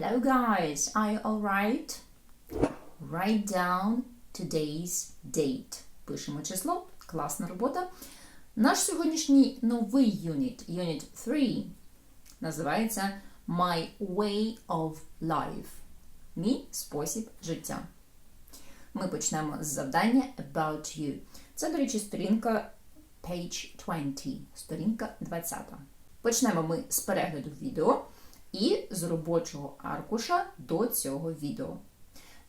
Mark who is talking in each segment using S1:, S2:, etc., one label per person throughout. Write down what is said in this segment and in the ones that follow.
S1: Hello guys, are you alright? Write down today's date. Пишемо число. Класна робота. Наш сьогоднішній новий юніт, юніт 3, називається My Way of Life. Мій спосіб життя. Ми почнемо з завдання About You. Це, до речі, сторінка page 20, сторінка 20. Почнемо ми з перегляду відео і з робочого аркуша до цього відео.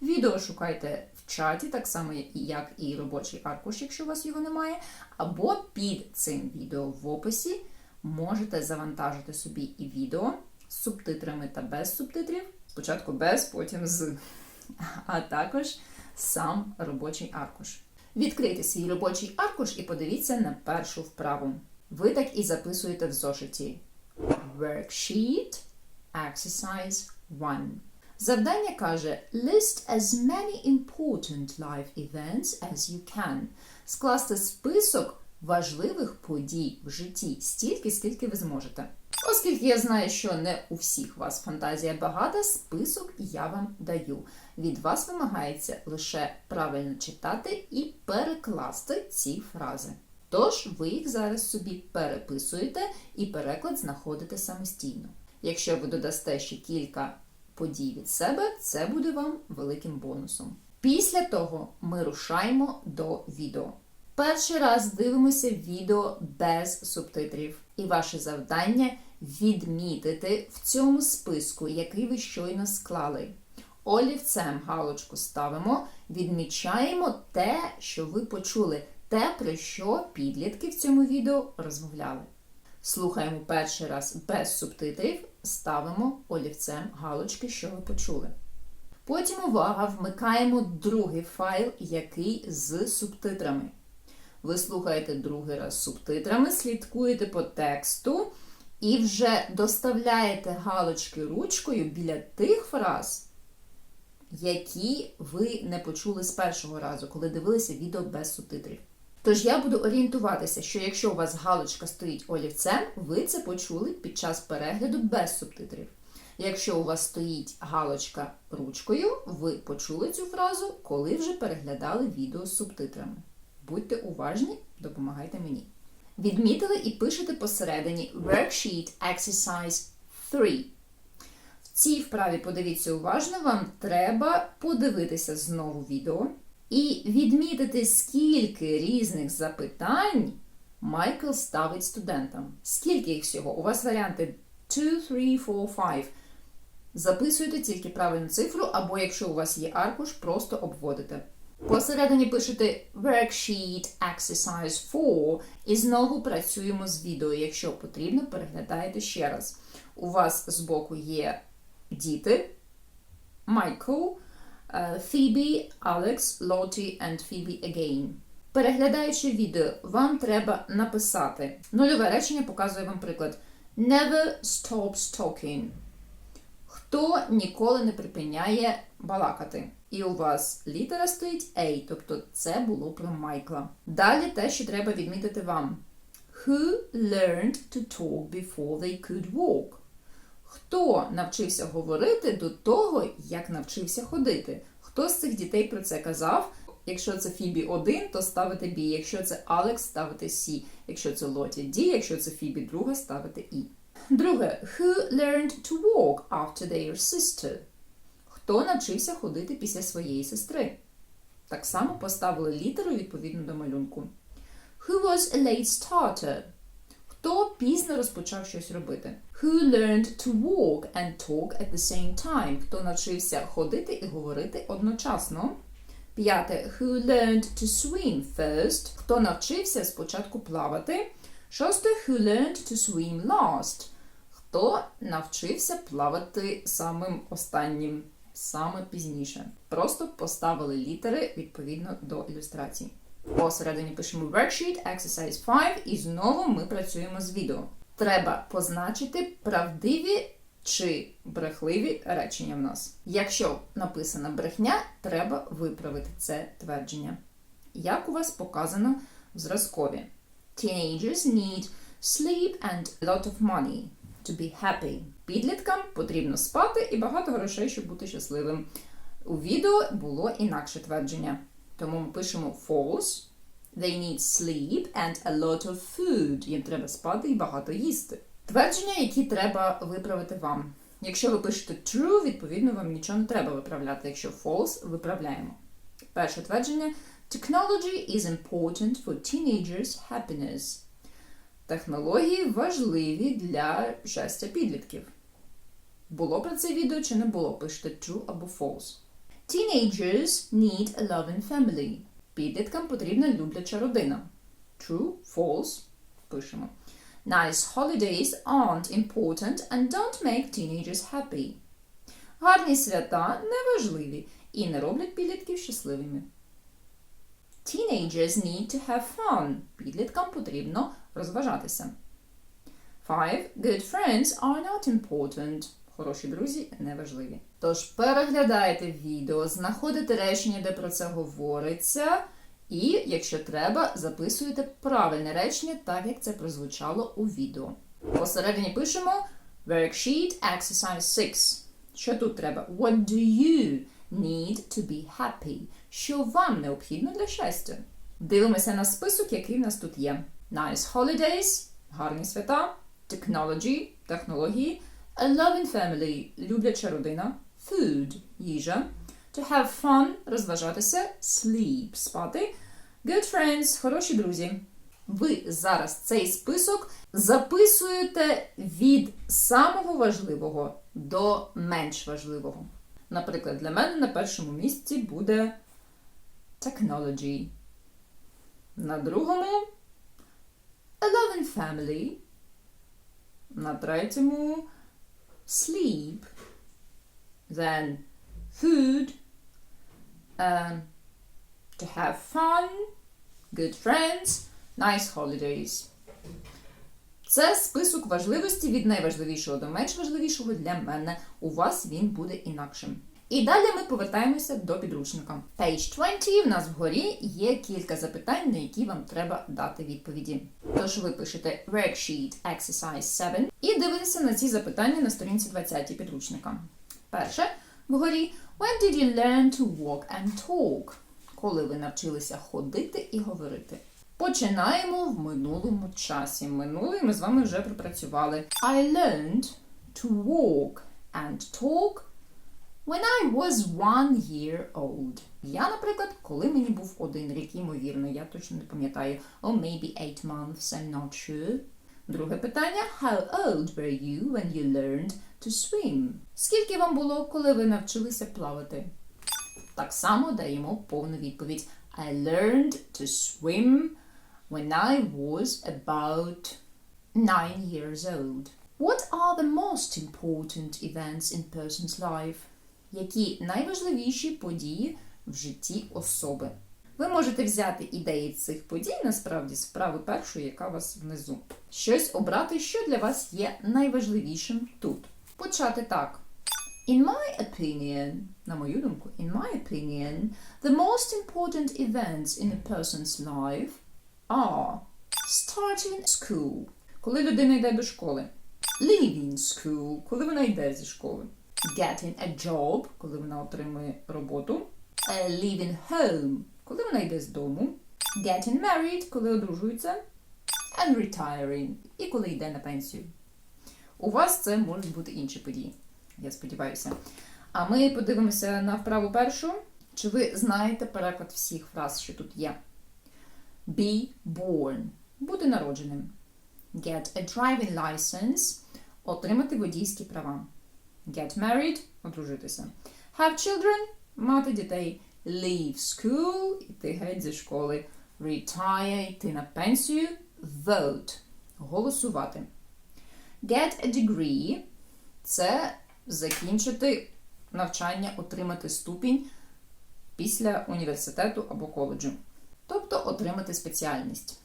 S1: Відео шукайте в чаті, так само як і робочий аркуш, якщо у вас його немає, або під цим відео в описі можете завантажити собі і відео з субтитрами та без субтитрів. Спочатку без, потім з, а також сам робочий аркуш. Відкрийте свій робочий аркуш і подивіться на першу вправу. Ви так і записуєте в зошиті. Worksheet Exercise 1. Завдання каже List as many important life events as you can. Скласти список важливих подій в житті стільки, скільки ви зможете. Оскільки я знаю, що не у всіх вас фантазія багата, список я вам даю. Від вас вимагається лише правильно читати і перекласти ці фрази. Тож ви їх зараз собі переписуєте і переклад знаходите самостійно. Якщо ви додасте ще кілька подій від себе, це буде вам великим бонусом. Після того ми рушаємо до відео. Перший раз дивимося відео без субтитрів, і ваше завдання відмітити в цьому списку, який ви щойно склали. Олівцем галочку ставимо, відмічаємо те, що ви почули, те, про що підлітки в цьому відео розмовляли. Слухаємо перший раз без субтитрів, ставимо олівцем галочки, що ви почули. Потім увага, вмикаємо другий файл, який з субтитрами. Ви слухаєте другий раз субтитрами, слідкуєте по тексту і вже доставляєте галочки ручкою біля тих фраз, які ви не почули з першого разу, коли дивилися відео без субтитрів. Тож я буду орієнтуватися, що якщо у вас галочка стоїть олівцем, ви це почули під час перегляду без субтитрів. Якщо у вас стоїть галочка ручкою, ви почули цю фразу, коли вже переглядали відео з субтитрами. Будьте уважні, допомагайте мені. Відмітили і пишете посередині Worksheet Exercise 3. В цій вправі подивіться уважно, вам треба подивитися знову відео і відмітити, скільки різних запитань Майкл ставить студентам. Скільки їх всього? У вас варіанти 2, 3, 4, 5. Записуйте тільки правильну цифру, або якщо у вас є аркуш, просто обводите. Посередині пишете Worksheet Exercise 4 і знову працюємо з відео. Якщо потрібно, переглядаєте ще раз. У вас збоку є діти, Майкл, Phoebe, Alex, Lottie and Phoebe again. Переглядаючи відео, вам треба написати. Нульове речення показує вам приклад. Never stops talking. Хто ніколи не припиняє балакати. І у вас літера стоїть A, тобто це було про Майкла. Далі те, що треба відмітити вам. Who learned to talk before they could walk? Хто навчився говорити до того, як навчився ходити? Хто з цих дітей про це казав? Якщо це Фібі 1, то ставите B. Якщо це Алекс, ставите C. Якщо це Лоті D, якщо це Фібі 2, ставите E. Друге, who learned to walk after their sister? Хто навчився ходити після своєї сестри? Так само поставили літеру відповідно до малюнку. Who was a late starter? Хто пізно розпочав щось робити? Who learned to walk and talk at the same time? Хто навчився ходити і говорити одночасно? П'яте. Who learned to swim first? Хто навчився спочатку плавати? Шосте. Who learned to swim last? Хто навчився плавати самим останнім, саме пізніше? Просто поставили літери відповідно до ілюстрації. Посередині пишемо Worksheet Exercise 5 і знову ми працюємо з відео. Треба позначити правдиві чи брехливі речення в нас. Якщо написана брехня, треба виправити це твердження. Як у вас показано в зразкові. Teenagers need sleep and a lot of money to be happy. Підліткам потрібно спати і багато грошей, щоб бути щасливим. У відео було інакше твердження. Тому ми пишемо false. They need sleep and a lot of food. Їм треба спати і багато їсти. Твердження, які треба виправити вам. Якщо ви пишете true, відповідно, вам нічого не треба виправляти. Якщо false, виправляємо. Перше твердження: Technology is important for teenagers' happiness. Технології важливі для щастя підлітків. Було про це відео чи не було? Пишете true або false. Teenagers need a loving family. Підліткам потрібна любляча родина. True, false. Пишемо. Nice holidays aren't important and don't make teenagers happy. Гарні свята неважливі і не роблять підлітків щасливими. Teenagers need to have fun. Підліткам потрібно розважатися. Five. Good friends are not important. Хороші друзі неважливі. Тож переглядайте відео, знаходите речення, де про це говориться, і, якщо треба, записуєте правильне речення, так як це прозвучало у відео. Посередині пишемо Worksheet Exercise 6. Що тут треба? What do you need to be happy? Що вам необхідно для щастя? Дивимося на список, який в нас тут є. Nice holidays, гарні свята, technology, технології, a loving family, любляча родина, food, їжа, to have fun, розважатися, sleep, спати, good friends, хороші друзі. Ви зараз цей список записуєте від самого важливого до менш важливого. Наприклад, для мене на першому місці буде technology. На другому a loving family. На третьому sleep. Then food. Um, to have fun. Good friends. Nice holidays. Це список важливості від найважливішого до менш важливішого для мене. У вас він буде інакшим. І далі ми повертаємося до підручника. Page 20 в нас вгорі є кілька запитань, на які вам треба дати відповіді. Тож ви пишете Worksheet Exercise 7 і дивитеся на ці запитання на сторінці 20 підручника. Перше вгорі When did you learn to walk and talk? Коли ви навчилися ходити і говорити. Починаємо в минулому часі. Минулий ми з вами вже пропрацювали. I learned to walk and talk when I was one year old. Я, наприклад, коли мені був один рік, ймовірно, я точно не пам'ятаю. Or maybe eight months, I'm not sure. Друге питання. How old were you when you learned to swim? Скільки вам було, коли ви навчилися плавати? Так само даємо повну відповідь. I learned to swim when I was about nine years old. What are the most important events in person's life? Які найважливіші події в житті особи? Ви можете взяти ідеї цих подій, насправді, з вправи першої, яка у вас внизу. Щось обрати, що для вас є найважливішим тут. Почати так. In my opinion, на мою думку, in my opinion, the most important events in a person's life are starting school, коли людина йде до школи, leaving school, коли вона йде зі школи, getting a job, коли вона отримує роботу, uh, leaving home, коли вона йде з дому, getting married, коли одружується, and retiring, і коли йде на пенсію. У вас це можуть бути інші події, я сподіваюся. А ми подивимося на вправу першу. Чи ви знаєте переклад всіх фраз, що тут є? Be born бути народженим. Get a driving license отримати водійські права. Get married одружитися. Have children мати дітей. Leave school іти геть зі школи. Retire йти на пенсію. Vote голосувати. Get a degree це закінчити навчання, отримати ступінь після університету або коледжу. Тобто отримати спеціальність.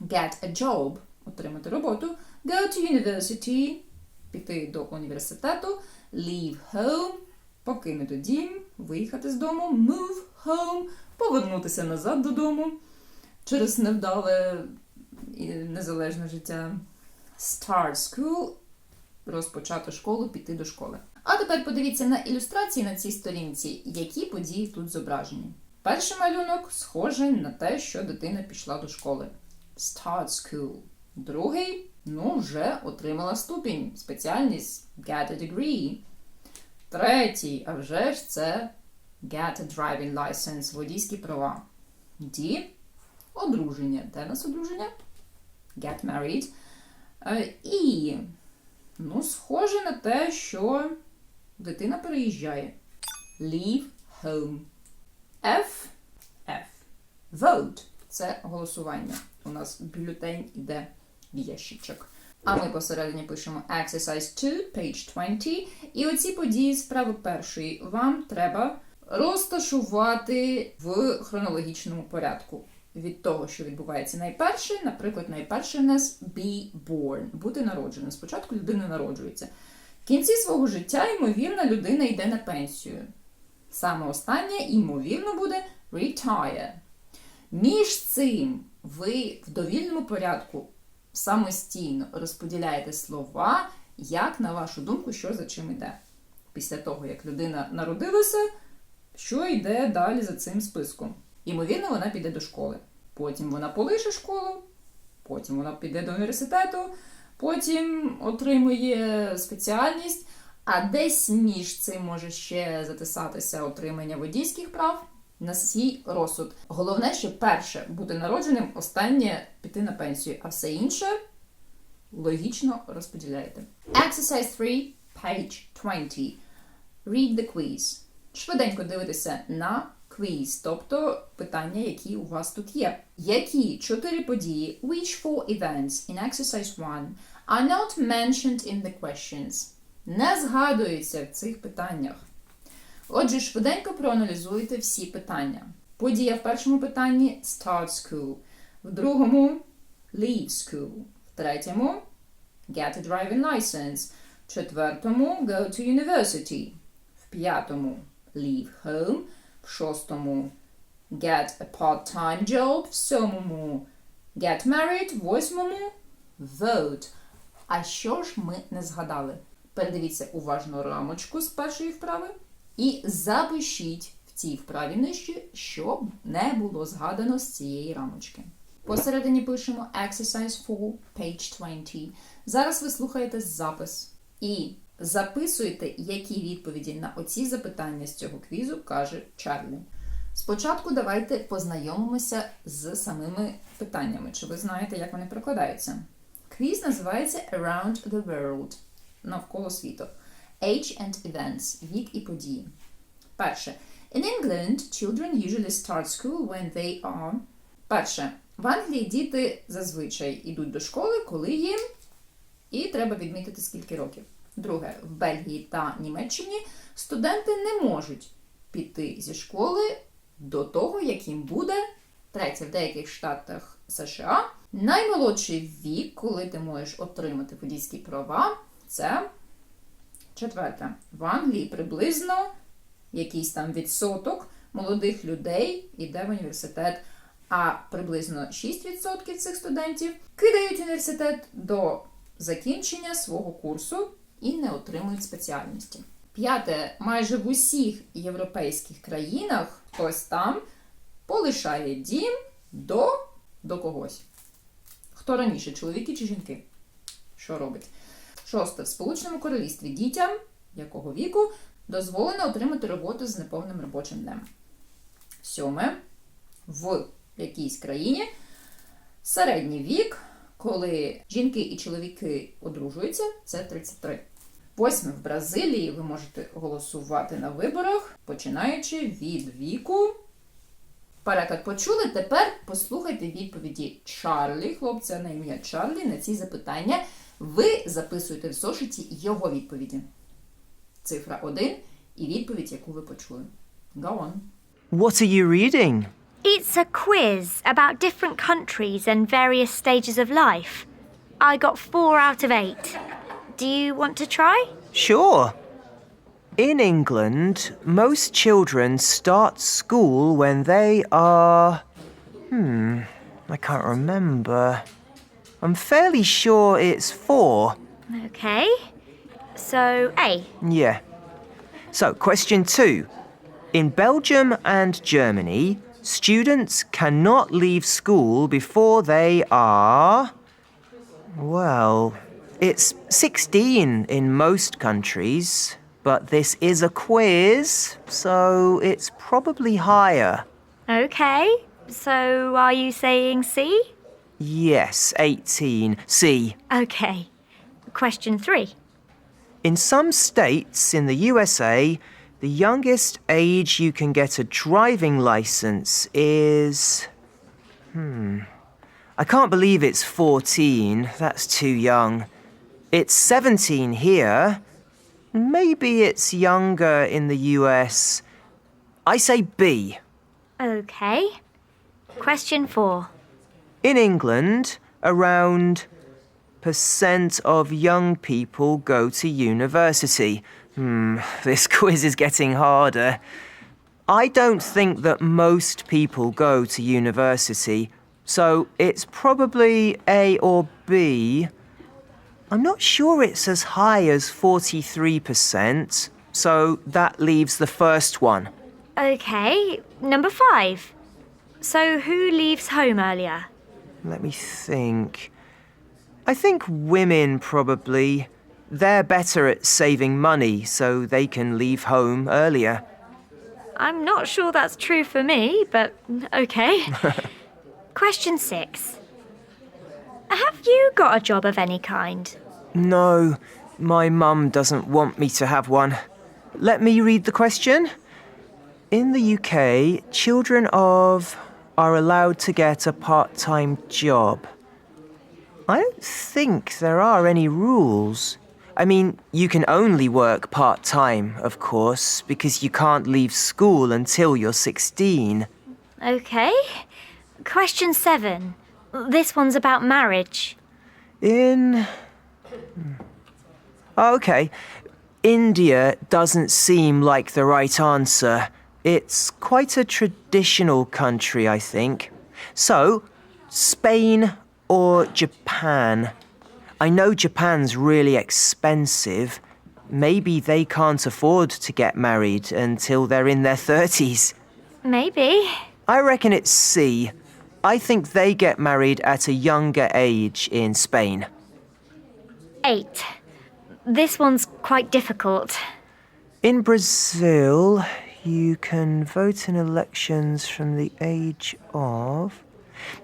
S1: Get a job отримати роботу. Go to university піти до університету. Leave home покинути дім, виїхати з дому. Move home повернутися назад додому через невдале і незалежне життя. Start school розпочати школу, піти до школи. А тепер подивіться на ілюстрації на цій сторінці, які події тут зображені. Перший малюнок схожий на те, що дитина пішла до школи. Start school. Другий, ну, вже отримала ступінь, спеціальність get a degree. Третій, а вже ж це get a driving license, водійські права. D – одруження. Де нас одруження? Get married. Е, І, ну, схоже на те, що дитина переїжджає. Leave home. F F. Vote – це голосування. У нас бюлетень іде ящичок. А ми посередині пишемо Exercise 2, page 20. І оці події з вправи першої вам треба розташувати в хронологічному порядку. Від того, що відбувається найперше, наприклад, найперше в нас be born, бути народженим. Спочатку людина народжується. В кінці свого життя, ймовірно, людина йде на пенсію. Саме останнє, ймовірно, буде retire. Між цим ви в довільному порядку самостійно розподіляєте слова, як, на вашу думку, що за чим йде. Після того, як людина народилася, що йде далі за цим списком. Ймовірно, вона піде до школи. Потім вона полише школу, потім вона піде до університету, потім отримує спеціальність, а десь між цим може ще затисатися отримання водійських прав на свій розсуд. Головне, що перше бути народженим, останнє піти на пенсію, а все інше логічно розподіляєте. Exercise 3, page 20. Read the quiz. Швиденько дивитися на квіз, тобто питання, які у вас тут є. Які чотири події, which four events in exercise 1 are not mentioned in the questions? Не згадуються в цих питаннях. Отже, швиденько проаналізуйте всі питання. Подія в першому питанні start school, в другому leave school, в третьому get a driving license, в четвертому go to university, в п'ятому leave home, в шостому get a part-time job, в сьомому get married, в восьмому vote. А що ж ми не згадали? Передивіться уважно рамочку з першої вправи і запишіть в цій вправі нижче, що не було згадано з цієї рамочки. Посередині пишемо Exercise 4, page 20. Зараз ви слухаєте запис і записуєте, які відповіді на оці запитання з цього квізу каже Чарлі. Спочатку давайте познайомимося з самими питаннями. Чи ви знаєте, як вони перекладаються? Квіз називається Around the World навколо світу. Age and events вік і події. Перше. In England, children usually start school when they are. Перше. В Англії діти зазвичай йдуть до школи, коли їм. І треба відмітити, скільки років. Друге, в Бельгії та Німеччині студенти не можуть піти зі школи до того, як їм буде. Третє, в деяких штатах США. Наймолодший вік, коли ти можеш отримати водійські права, це четверте. В Англії приблизно якийсь там відсоток молодих людей йде в університет, а приблизно 6% цих студентів кидають університет до закінчення свого курсу і не отримують спеціальності. П'яте, майже в усіх європейських країнах хтось там полишає дім до, до когось. Хто раніше, чоловіки чи жінки? Що робить? Шосте. В Сполученому Королівстві дітям якого віку дозволено отримати роботу з неповним робочим днем. Сьоме. В якійсь країні середній вік, коли жінки і чоловіки одружуються, це 33. Восьме. В Бразилії ви можете голосувати на виборах, починаючи від віку. Переклад почули. Тепер послухайте відповіді Чарлі, хлопця на ім'я Чарлі, на ці запитання. Ви записуєте в зошиті його відповіді. Цифра 1 і відповідь, яку ви почули. Go on.
S2: What are you reading?
S3: It's a quiz about different countries and various stages of life. I got four out of eight. Do you want to try?
S2: Sure. In England, most children start school when they are. Hmm, I can't remember. I'm fairly sure it's four.
S3: Okay. So, A.
S2: Yeah. So, question two. In Belgium and Germany, students cannot leave school before they are. Well, it's 16 in most countries, but this is a quiz, so it's probably higher.
S3: Okay. So, are you saying C?
S2: Yes, 18. C.
S3: Okay. Question 3.
S2: In some states in the USA, the youngest age you can get a driving license is. Hmm. I can't believe it's 14. That's too young. It's 17 here. Maybe it's younger in the US. I say B.
S3: Okay. Question 4.
S2: In England, around percent of young people go to university. Hmm, this quiz is getting harder. I don't think that most people go to university, so it's probably A or B. I'm not sure it's as high as 43%, so that leaves the first one.
S3: Okay. Number 5. So, who leaves home earlier?
S2: Let me think. I think women probably. They're better at saving money, so they can leave home earlier.
S3: I'm not sure that's true for me, but okay. Question 6. Have you got a job of any kind?
S2: No, my mum doesn't want me to have one. Let me read the question. In the UK, children of are allowed to get a part time job. I don't think there are any rules. I mean, you can only work part time, of course, because you can't leave school until you're 16.
S3: Okay. Question 7. This one's about marriage.
S2: In. Hmm. Okay. India doesn't seem like the right answer. It's quite a traditional country, I think. So, Spain or Japan? I know Japan's really expensive. Maybe they can't afford to get married until they're in their 30s.
S3: Maybe.
S2: I reckon it's C. I think they get married at a younger age in Spain.
S3: 8. This one's quite difficult.
S2: In Brazil, you can vote in elections from the age of.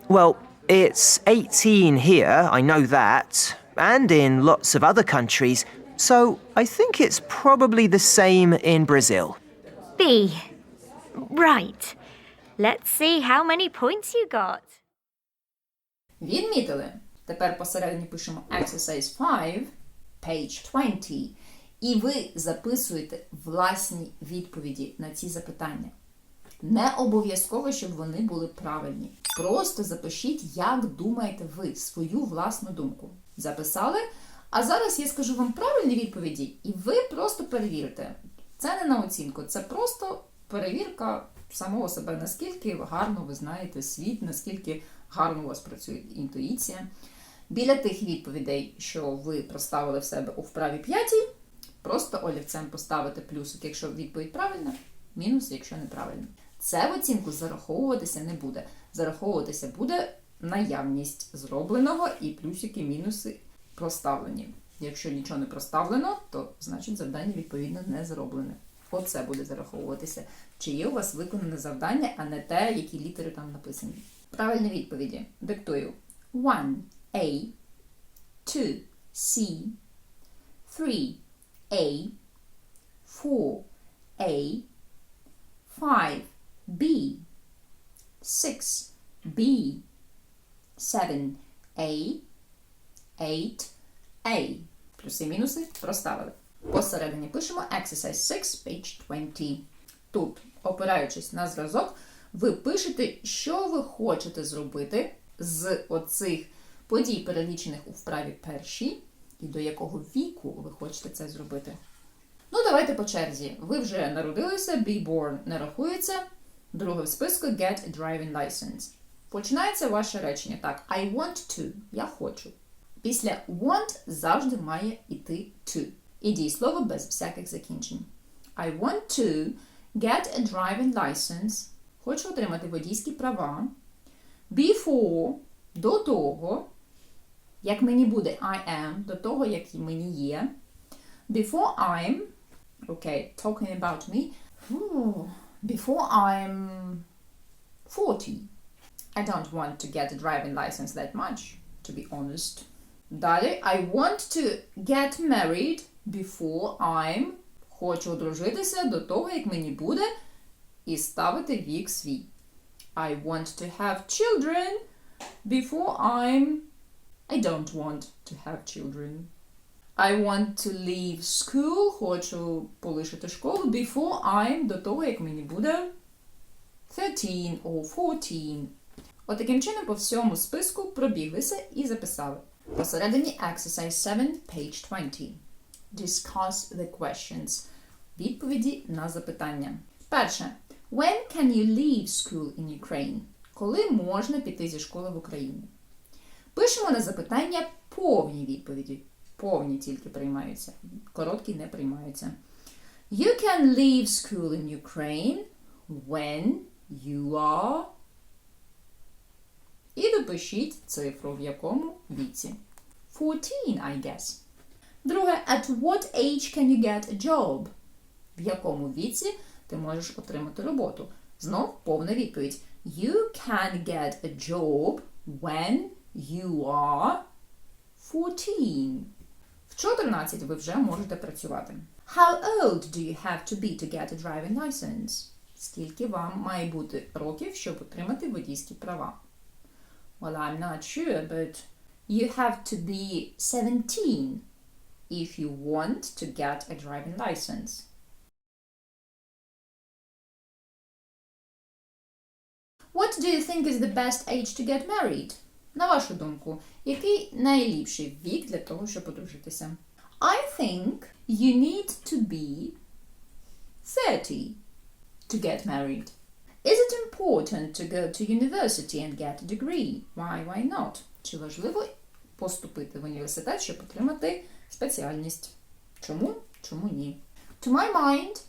S2: Well, it's 18 here, I know that, and in lots of other countries, so I think it's probably the same in Brazil.
S3: B. Right. Let's see how many points you got.
S1: Відмітили. Тепер посередині пишемо exercise 5, page 20. І ви записуєте власні відповіді на ці запитання. Не обов'язково, щоб вони були правильні. Просто запишіть, як думаєте ви, свою власну думку. Записали. А зараз я скажу вам правильні відповіді, і ви просто перевірите. Це не на оцінку, це просто перевірка самого себе, наскільки гарно ви знаєте світ, наскільки гарно у вас працює інтуїція. Біля тих відповідей, що ви проставили в себе у вправі п'ятій, просто олівцем поставити плюсик, якщо відповідь правильна, мінус, якщо неправильна. Це в оцінку зараховуватися не буде. Зараховуватися буде наявність зробленого і плюсики, мінуси проставлені. Якщо нічого не проставлено, то значить завдання відповідно не зроблене. Оце буде зараховуватися. Чи є у вас виконане завдання, а не те, які літери там написані. Правильні відповіді. Диктую. 1. A. 2. C. 3. A. 4. A. 5. B. 6. B. 7. A. 8. A. Плюси і мінуси проставили. Посередині пишемо exercise 6, page 20. Тут, опираючись на зразок, ви пишете, що ви хочете зробити з оцих подій, перелічених у вправі першій, і до якого віку ви хочете це зробити. Ну, давайте по черзі. Ви вже народилися, be born не рахується. Друге в списку get a driving license. Починається ваше речення так. I want to. Я хочу. Після want завжди має йти to. І дієслово без всяких закінчень. I want to get a driving license. Хочу отримати водійські права. Before до того, як мені буде I am, до того, як мені є. Before I'm, okay, talking about me. Ooh, before I'm 40. I don't want to get a driving license that much, to be honest. Далі, I want to get married before I'm. Хочу одружитися до того, як мені буде, і ставити вік свій. I want to have children before I'm. I don't want to have children. I want to leave school. Хочу полишити школу before I'm до того, як мені буде 13 or 14. Отаким чином по всьому списку пробіглися і записали. Посередині exercise 7, page 20. Discuss the questions. Відповіді на запитання. Перше. When can you leave school in Ukraine? Коли можна піти зі школи в Україні? Пишемо на запитання повні відповіді. Повні тільки приймаються. Короткі не приймаються. You can leave school in Ukraine when you are. І допишіть цифру, в якому віці. 14, I guess. Друге, at what age can you get a job? В якому віці ти можеш отримати роботу? Знов повна відповідь. You can get a job when you are 14. В 14 ви вже можете працювати. How old do you have to be to get a driving license? Скільки вам має бути років, щоб отримати водійські права? Well, I'm not sure, but you have to be 17 if you want to get a driving license. What do you think is the best age to get married? На вашу думку, який найліпший вік для того, щоб одружитися? I think you need to be 30 to get married. Is it important to go to university and get a degree? Why, why not? Чи важливо поступити в університет, щоб отримати спеціальність? Чому? Чому ні? To my mind,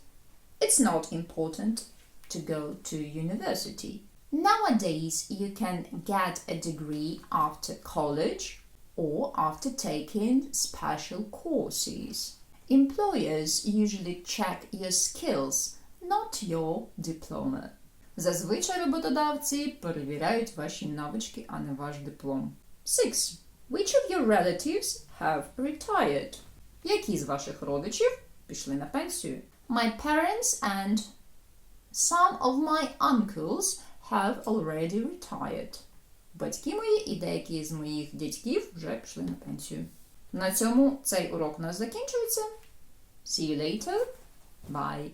S1: it's not important to go to university. Nowadays, you can get a degree after college or after taking special courses. Employers usually check your skills, not your diploma. Зазвичай роботодавці перевіряють ваші навички, а не ваш диплом. 6. Which of your relatives have retired? Які з ваших родичів пішли на пенсію? My parents and some of my uncles have already retired. Батьки мої і деякі з моїх дядьків вже пішли на пенсію. На цьому цей урок у нас закінчується. See you later. Bye.